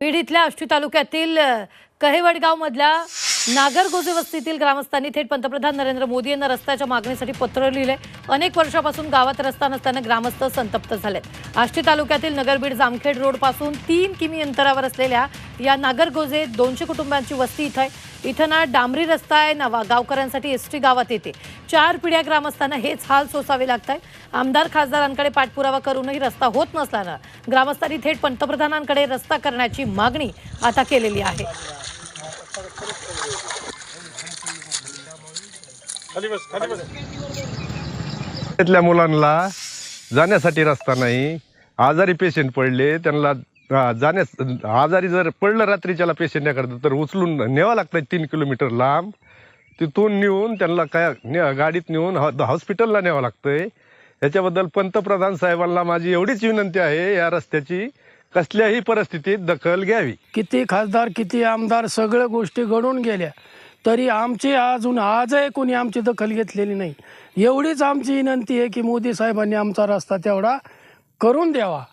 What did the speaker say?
बीड इथल्या आष्टी तालुक्यातील कहेवडगावमधल्या कहेवडगाव मधल्या नागरगोजे वस्तीतील ग्रामस्थांनी थेट पंतप्रधान नरेंद्र मोदी यांना रस्त्याच्या मागणीसाठी पत्र लिहिले. अनेक वर्षापासून गावात रस्ता नसताना ग्रामस्थ संतप्त झालेत. आष्टी तालुक्यातील नगरबीड जामखेड रोडपासून तीन किमी अंतरावर असलेल्या या नागरगोजे दोनशे कुटुंबांची वस्ती इथं आहे. इथं ना डांबरी रस्ता आहे ना गावकऱ्यांसाठी एस टी गावात येते. चार पिढ्या ग्रामस्थांना हेच हाल सोसावे लागत आहे आमदार खासदारांकडे पाठपुरावा करूनही रस्ता होत नसल्यानं ग्रामस्थांनी थेट पंतप्रधानांकडे रस्ता करण्याची मागणी आता केलेली आहे. त्यातल्या मुलांना जाण्यासाठी रस्ता नाही. आजारी पेशंट पडले त्यांना जाण्यास आजारी जर पडलं रात्रीच्याला पेशंट याकडं तर उचलून न्यावं लागतं तीन किलोमीटर लांब. तिथून नेऊन त्यांना काय ने- गाडीत नेऊन हॉ- हॉस्पिटलला न्यावं लागतंय. याच्याबद्दल पंतप्रधान साहेबांना माझी एवढीच विनंती आहे या रस्त्याची कसल्याही परिस्थितीत दखल घ्यावी. किती खासदार किती आमदार सगळ्या गोष्टी घडून गेल्या. तरी आमची अजून आजही कोणी आमची दखल घेतलेली नाही. एवढीच आमची विनंती आहे की मोदी साहेबांनी आमचा रस्ता तेवढा करून द्यावा.